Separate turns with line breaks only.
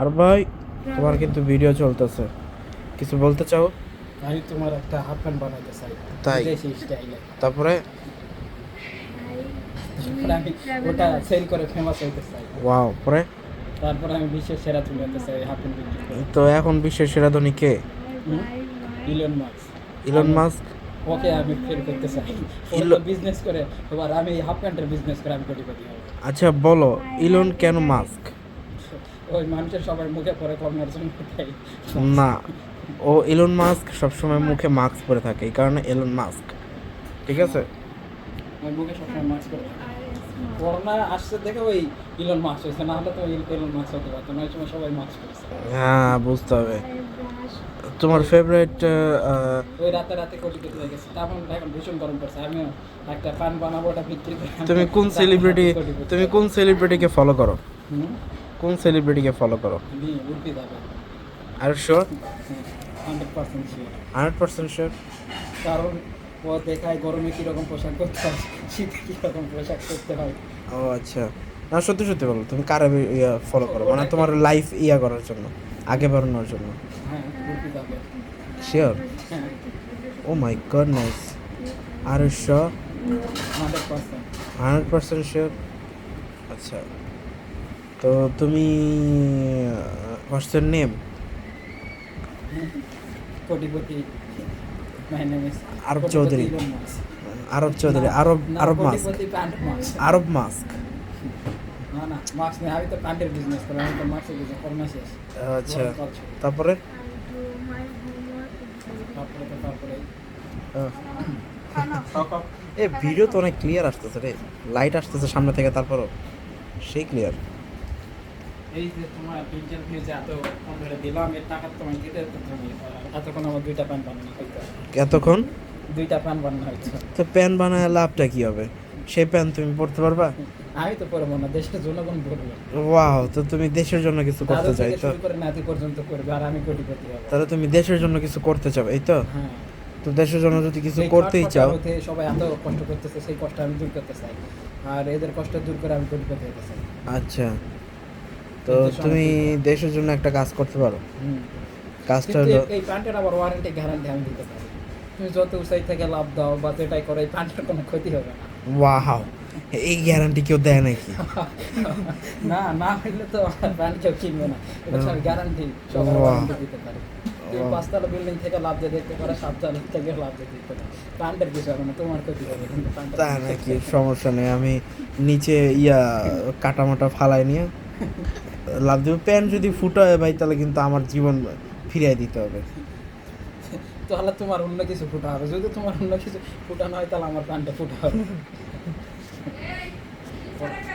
আর ভাই তোমার কিন্তু ভিডিও চলতেছে। কিছু বলতে চাও?
আমি তোমার একটা হাফ প্যান্ট বানাইতে চাই।
তাই? তারপরে?
আমি ওটা সেল করে ফেমাস হইতে চাই।
ওয়াও পরে?
তারপরে আমি বিশ্বের সেরা তুলে চাই হাফ প্যান্ট
তো এখন বিশ্বের সেরা ধনী কে?
Elon Marks
Elon Musk
okay আমি ফেল করতে চাই।
ইলো-
বিজনেস করে এবার আমি হাফ প্যান্টের বিজনেস করে আমি কোটিপতি হব
আচ্ছা বলো ইলন কেন মাস্ক
ওই মানুষের সবার মুখে পরে কমার জন্য
না ও ইলন মাস্ক সবসময় মুখে মাস্ক পরে থাকে এই কারণে ইলন মাস্ক ঠিক আছে?
ওই মুখে সবসময় মাস্ক থাকে। করোনা আসছে দেখে ওই ইলন মাস্ক হয়েছে না হলে তো ওই ইলন মাস্ক হতে পারতো না ওই সময় সবাই মাস্ক
হ্যাঁ বুঝতে হবে। তোমার ফেভারিট
ওই রাতে রাতে কোটি হয়ে গেছে। তখন এখন ভীষণ গরম পড়ছে। আমিও একটা পান বানাবো ওটা বিক্রি
তুমি কোন সেলিব্রিটি তুমি। কোন সেলিব্রিটিকে ফলো করো? কোন সেলিব্রিটিকে ফলো করো?
আমি
আর sure
hundred percent sure
hundred percent sure
কারণ ও দেখায় গরমে কীরকম পোশাক করতে হয় শীতে কীরকম পোশাক করতে হয়।
ও আচ্ছা। না সত্যি সত্যি বলো তুমি কারে ইয়া ফলো করো? মানে তোমার লাইফ ইয়া করার জন্য। আগে বাড়ানোর জন্য। শিওর ও মাই গডনেস আর শিওর
হান্ড্রেড পার্সেন্ট।
শিওর আচ্ছা। তো তুমি what's name Arav Chowdhury. Arav Chowdhury Arav Arav Musk Arav Musk
না না মাস্ক নেই। আমি তো প্যান্টের বিজনেস করি আমি তো মাস্কের বিজনেস করোনা শেষ
আচ্ছা। তারপরে?
তারপরে তো তারপরে।
এ ভিডিও তো অনেক ক্লিয়ার আসতেছে রে। লাইট আসতেছে সামনে থেকে তারপরও। সেই ক্লিয়ার
এই যে তোমার এত কম ধরে দিলাম এর টাকা তোমায় দিতে তুমি এতক্ষণ আমার দুইটা প্যান বানানো
এতক্ষণ?
দুইটা প্যান্ট বানানো হয়েছে
তো প্যান বানায় লাভটা কি হবে? সেই প্যান তুমি পড়তে পারবা?
আমি তো পরবো না দেশের জনগণ
ওয়াও তো তুমি দেশের জন্য কিছু করতে চাই তো
নাতি পর্যন্ত করবে আর আমি কোটিপতি হব।
তাহলে তুমি দেশের জন্য কিছু করতে চাও এই তো?
হ্যাঁ।
তো দেশের জন্য যদি কিছু করতেই চাও
সবাই এত কষ্ট করতেছে সেই কষ্ট আমি দূর করতে চাই। আর এদের কষ্ট দূর করে আমি কোটিপতি হতে চাই।
আচ্ছা। তো তুমি দেশের জন্য একটা কাজ করতে পারো। কাজটা হলো
এই- প্যান্টের আবার ওয়ারেন্টি গ্যারান্টি আমি দিতে পারি। তুমি যত উৎসাহী থেকে লাভ দাও বা যেটাই করো এই প্যান্টের কোনো ক্ষতি হবে না।
ওয়াও। এই গ্যারান্টি কেউ দেয় নাকি?
না না হইলে তো প্যান্ট কেউ কিনবে না। এটা গ্যারান্টি সবার দিতে পারি। পাঁচতলা বিল্ডিং থেকে লাভ দিয়ে দেখতে পারো সাততলা থেকে লাভ দিয়ে দিতে পারো। প্যান্টের কিছু হবে না তোমার ক্ষতি হবে
তা নাকি। সমস্যা নেই। আমি নিচে ইয়া কাটামাটা ফালাই নিয়ে লাভ দেবো। প্যান যদি ফুটো হয় ভাই তাহলে কিন্তু আমার জীবন ফিরিয়ে দিতে হবে।
তাহলে তোমার অন্য কিছু ফুটা হবে। যদি তোমার অন্য কিছু ফুটানো হয় তাহলে আমার প্যান্টটা ফুটা হবে 네.